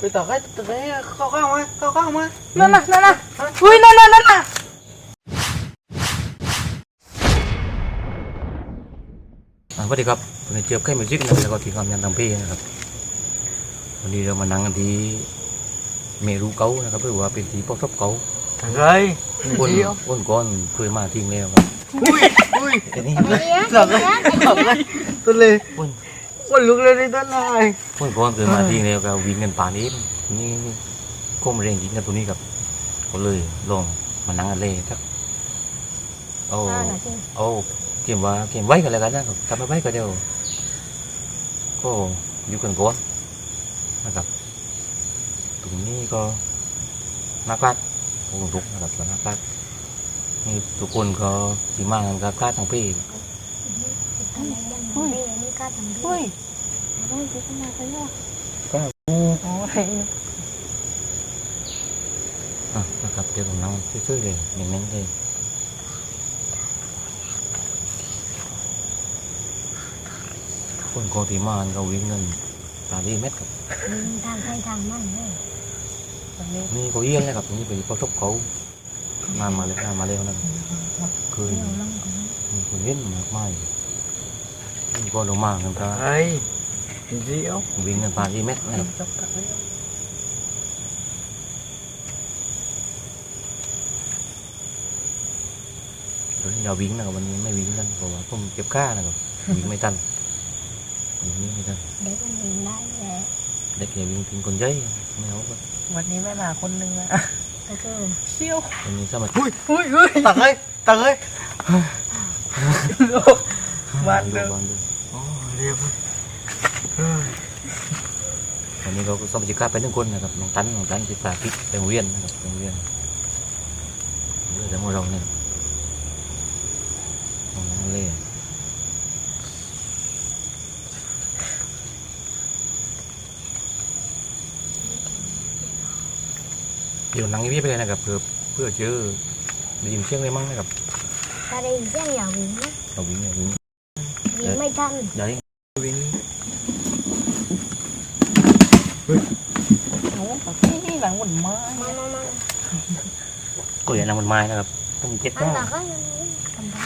ไปต่อให้ต่อให้เข้าเข้ามาเข้าเข้ามานั่นน่ะนั่นน่ะอุ้ยนั่นน่ะนั่นน่ะอ่าสวัสดีครับผมเจี๊ยบไข่มิวสิกนะครับแล้วก็ทีมงานยันทำเพลงนะครับ วันนี้เรามานั่งกันที่เมรูเก้านะครับหรือว่าเป็นที่ปอกทบเก้าอะไรคนเดียวคนก้อนเคยมาทิ้งแล้วครับอุ้ยอุ้ยแต่นี่หลับเลยหลับเลยตัวเลย คนคนลุกเลยนี่ต้นนายคนก้อนเคยมาทิ้งแล้วก็วิ่งกันป่านนี้นี่นี่ก้มเร่งยิงกันตัวนี้ครับก็เลยลองมานั่งกันเลยครับเอาเอาเกมว่าเกมไว้กันแล้วกันนะครับทำไม่ไว้ก็เดียวก็อยู่กันก้อนนะครับตรงนี้ก็นักลัดตรงทุกนะครับส่วนนักลัดนี่ทุกคนก็ที่มากันกับกล้า ทั้งปีอุ้ยก็โอ้ยอะนะครับเดี๋ยวผมนั่งช่วยๆเลยเน้นๆเลยคนก็ที่มาก็วิ่งเงินสาดีเม็ดครับทางใครทางมันเลยวันนี้นี่ก็เยี่ยนเลยครับตรงนี้เป็นประสบเขางานมาเลยงานมาเร็วนั่นเคยเดี๋ยวลองก่อนมีคนเล่นมากมาย นี่ก็ลงมากันก็ ไอ้เดียว วิ่งกันสาดีเม็ดนะครับ จับกันเลย เดี๋ยวนี้เราวิ่งนะครับวันนี้ไม่วิ่งกันเพราะว่าผมเจ็บขานะครับวิ่งไม่ทันวิ่งไม่ทัน เด็กมันเองได้แหละ เด็กอย่าวิ่งกินคนเย้ยไม่เอาครับ วันนี้แม่มาคนหนึงอะ ก็คือ เชี่ยว วันนี้สมัคร อุ้ยอุ้ยอุ้ยตักเลยตักเลย บ้าน ดู เดิมบ้านดูโอ้เรียบวันนี้เราก็สมาชิกกล้าไปหนึ่งคนนะครับน้องตันน้องตันที่สาธิตไปโรงเรียนนะครับไปโรงเรียนเรื่องของเราเนี่ยน้องเล่เดี๋ยวนั่งอย่างนี้ไปเลยนะครับเพื่อเพื่อเจอได้ยินเสียงอะไรมั้งนะครับถ้าได้ยินเสียงอย่าวิ่งนะเราวิ่งเนี่ยวิ่งวิ่งไม่ทันใหญ่วิ่ งโอ้ปที่นี่หลังบนไม้มามามาก็อย่างนั้นมันไม้นะครับต้องเจ็บอันมากตักก็ยังทำได้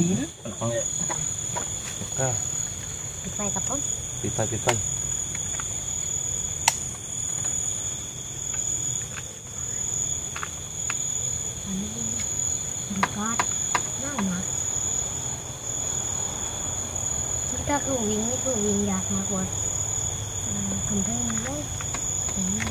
ดีนะเจ็บก็ปิดไฟกับผมปิดไฟปิดไฟอันนี้ดูการ์ดน่าหนัก ถ้าคือวิ่งนี่คือวิ่งยากมากกว่าอ่าทำให้ได้ถึงนี่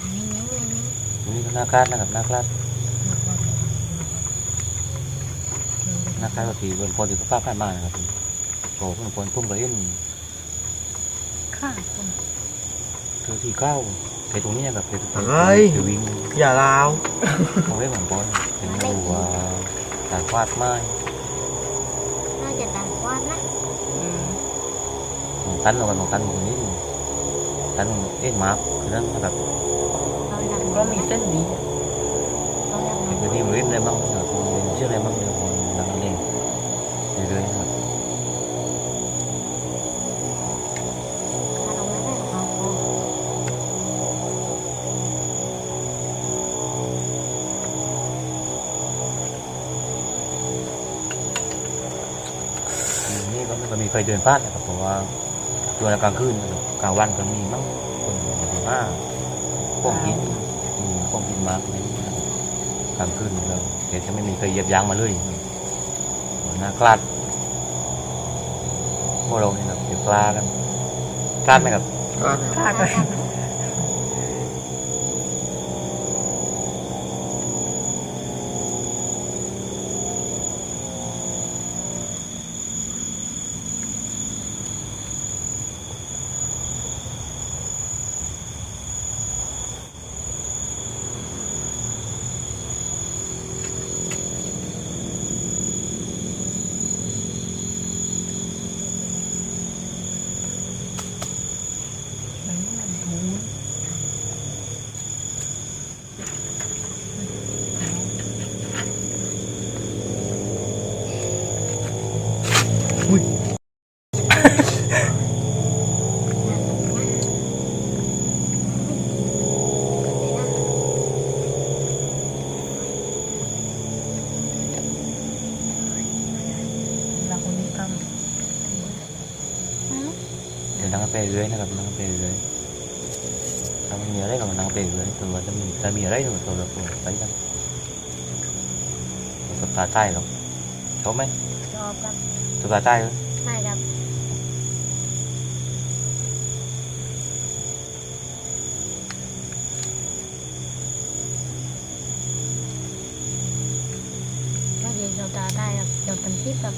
อันนี้ยังไงนะ ตรงนี้ ก็หน้าคาดนะครับหน้าคาดหน้าคาดก็ตีเป็นพอดีกับภาพผ่านมานะครับโอ้เพื่อนคนทุ่มกระเอ็นข้าคนเธอที่เก้าแต่ตรงนี้แบบเป็นคือวิ่งอย่าลาวเอาไว้เหมือนบอลเป็นดูว่าการฟาดไม้น่าจะต่างกว่านะอืมหนองตันเรากันหนองตันตรงนี้ตันเอ็นมาร์คือนั้นแบบเราอยา ก็มีเส้นดีอะเราอยากเป็นคือที่มันเล่นอะไรบ้างนะครับเชื่ออะไรบ้างเดี๋ยวผมนั่งเล่นเรื่อยๆครับถ้าเราไม่ได้เราก็นี่ก็ไม่ค่อยมีใครเดินพลาดนะครับเพราะว่าตัวกลางคืนกลางวันก็มีมั้งคนถึงห้าป้องกินอืมป้องกิน มากเลยนะครับกลางคืนเราแต่จะไม่มีใครเหยียบยางมาเลยหน้ากลาดพวกเราเนี่ยครับเดี๋ยวกล้ากันกล้าไหมครับก็ข้าก็น Ui. về dưới này là mình đang về dưới. Tao nhớ đấy là mình đang về dưới. Từ vào tâm mình Tao đấy rồi Từ vào tâm mình Tao tay rồi. อะไรก็มานั่งกาแฟเรื่อยตัวจะมีจะมีอะไรก็ตัวเราตัวไปกันตัวตาใต้หรอกชอบไหมชอบครับตัวตาใต้เหรอใช่ครับถ้าเรียนชาวตาได้ครับเดี๋ยวทำคลิปครับ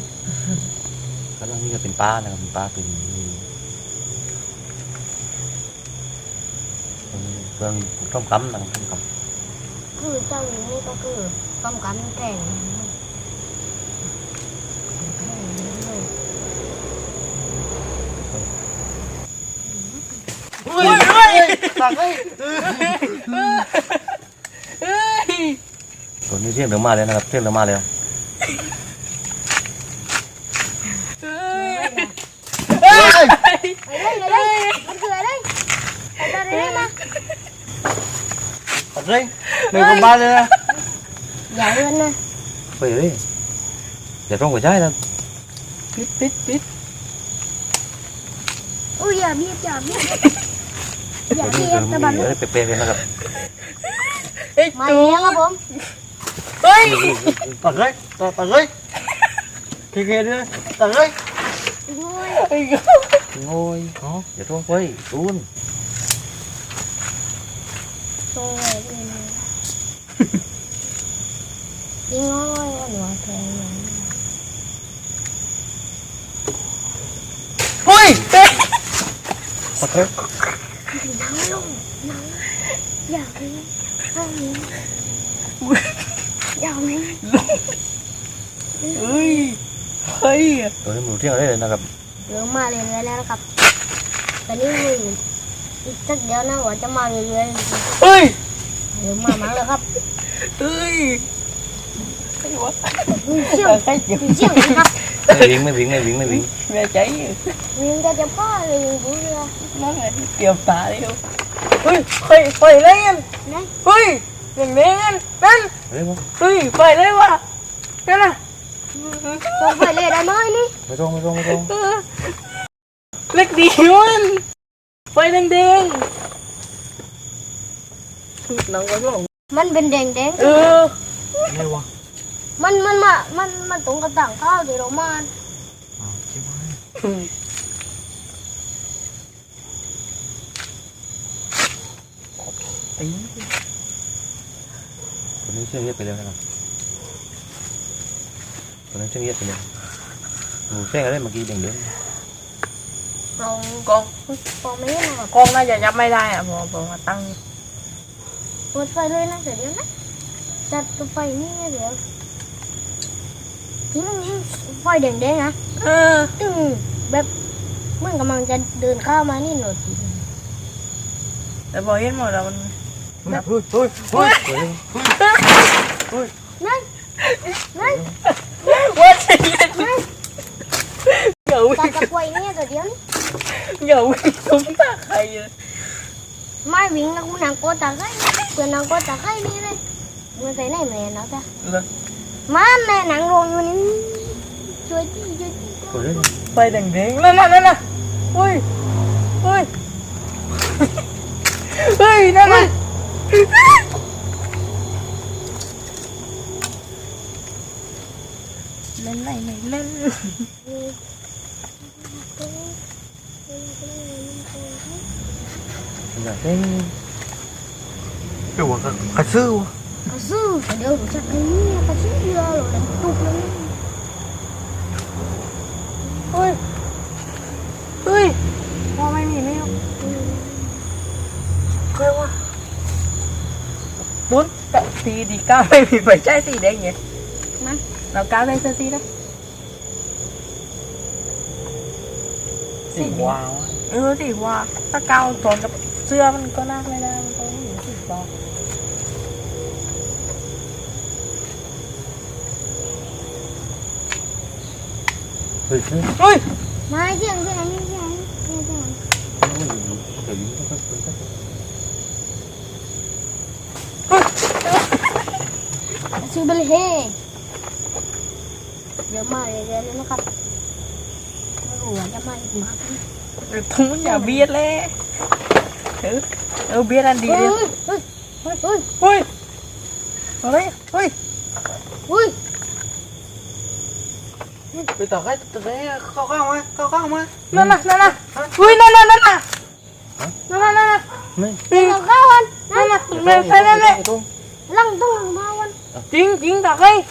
แล้วนี่ก็เป็นป้านะครับเป็นป้าเป็นเครื่องต้มกำนะครับต้มกำคือเจ้านี้ก็คือต้มกันแกง ตักเอ้ย ตัวนี้เสียงเดิมมาเลยนะครับเสียงเดิมมาเลย เฮ้ย อะไรอะไรมันคืออะไรอะไรอะไรมา ตักเอ้ยเดี๋ยวกลับบ้านเลยนะ อย่าเลื่อนนะ ไปเลยอย่าต้องหัวใจนะ ปิดปิดปิด อุ้ยอย่าเบียดอย่าเบียด อย่า ตัวนี้ เบีย คือ ด มี ตะบัน อะไรเป๊ะๆเลยนะครับ ไอ้ มา ตู เลี้ยงครับผม เฮ้ย ตักเอ้ยตักตักเอ้ยเคเคด้วยตักเอ้ย งอย ไอ้ก็ โง่ยเนาะอย่าต้องไปตูน โซ่เลยยิงงอยว่าหนูแทงอย่างนี้ เฮ้ยเต้ ตักเอ้ย น้ำลงน้ำอยากเลยข้างนี้อยากไหมเฮ้ย เฮ้ย ตัวนี้มันเที่ยงได้เลยนะครับเริ่มมาเรื่อยๆแล้วนะครับ ตอนนี้มีอีกสักเดียวนะว่าจะมาเรื่อยเฮ้ยเริ่มมามาแล้วครับ เฮ้ยไอ้วะมีเชี่ยวใครเจ็บมีเชี่ยวนะครับ ไม่วิ่งไม่วิ่งไม่วิ่งไม่วิ่งแม่ใจมีจะจะพ่อเลยดูเรือนั่งไงเกี่ยวตาเลยเฮ้ยเฮ้ยไฟเล่นนะเฮ้ยอย่างนี้นั่นนั่นเฮ้ยเฮ้ยไฟเลยว่ะนั่นน่ะลงไปเลยได้ไหมนี่ไม่ต้องไม่ต้องไม่ต้องเออเล็กดีมันไฟแดงๆน้องก็ร้องมันเป็นแดงแดงเออไม่วะๆ มันมันมา มันมันตรงกับต่างข้าวที่เรามาอ้าวชิบหายตีตัวนี้เชื่อเยียดไปเลยนะครับตัวนั้นเชื่อเยียดไปเลยหมูแป้งอะไรเมื่อกี้แดงเดือดลองกองพอไม่เห็นนะครับกองน่าจะยับไม่ได้อะพอพอมาตั้ง เปิดไฟเลยนะเดี๋ยวนะจัดตัวไฟนี่เดี๋ยว นี่ไฟแดงแดงๆนะ เออ ตึงแบบเหมันกำลังจะเดินเข้ามานี่หนูที แต่พอเห็นหมดแล้วมัน เฮ้ยเฮ้ยเฮ้ย เฮ้ย นั่นนั่น ว่าจะเล่นอย่าวิ่ จัด ง ตัวไฟนี่ตัวเดียวนี่ อย่าวิ่งตุ้มตาใครเลย ไม่วิ่งแล้วกูนางโกตาไข่เพื่อนนางโกตาไข่นี่เลยมันใส่ไหนแม่เนาะจ้ะ เลย มาแม่นางรวงอยู่นี่ช่วยที่ช่วยที่ ตัวนี้ ไฟแดงๆนั่นน่ะนั่นน่ะเฮ้ยเฮ้ยเฮ้ยนั่นน่ะเล่นไหนไหนเล่น อย่างเต้น เดี๋ยววะกระซื้อวะ กระซื้อเดี๋ยวหนูจะไปนี่กระซื้อเยอะหรอกตุกเลย เฮ้ยเฮ้ยพอไม่มีไม่เอาเคยวะบุญแต่สีดีก้าวไม่มีไฟใช้สีแดงไง มัน เราก้าว má mẹ nặng rồi nhưng mà chơi chơi chơi quay đằng đế lên lên lên lên. Ui ui. Ui lên lên. Lên này này lên. Là cái cái quả cà sư quá có dư phải đưa đủ chặt đấy ta chết đưa rồi đánh tụt lắm. Ôi. Ui. Hoa mày nhìn thấy không? Cười quá. Bốn tại thì thì cao đây thì phải trái gì đây nhỉ? Mà nào cao đây sơ gì đấy gì hoa ừ gì hoa. Ta cao toàn nó xưa con ác này là con gì đó Ôi. Mai chị ăn cái này cái này. Sư bê hê. Giờ mai giờ nó cắt. Nó rùa cho mai mà. Rồi thúng nhà biết lẽ. Ừ. Ừ biết ăn đi đi. Ôi. Ôi. Ôi. Ôi. Ôi. Ôi. Ôi. Bây giờ cái cái khó không á, khó không á. Nè nè nè nè. Ui nè nè nè nè. Nè nè nè nè. Tiền khó hơn. Nè nè nè nè nè. Lăng tung lăng bao hơn. Tiếng tiếng tao cái.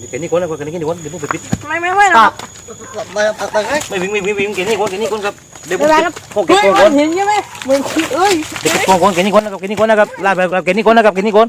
đi cái này con là cái này con đừng có bịt mày mày mày nào mày mày mày mày mày cái này con cái này con gặp. Để con con cái con con. nhìn như mày. Mày ơi con con cái này con gặp cái này con gặp. Là cái này con gặp cái này con.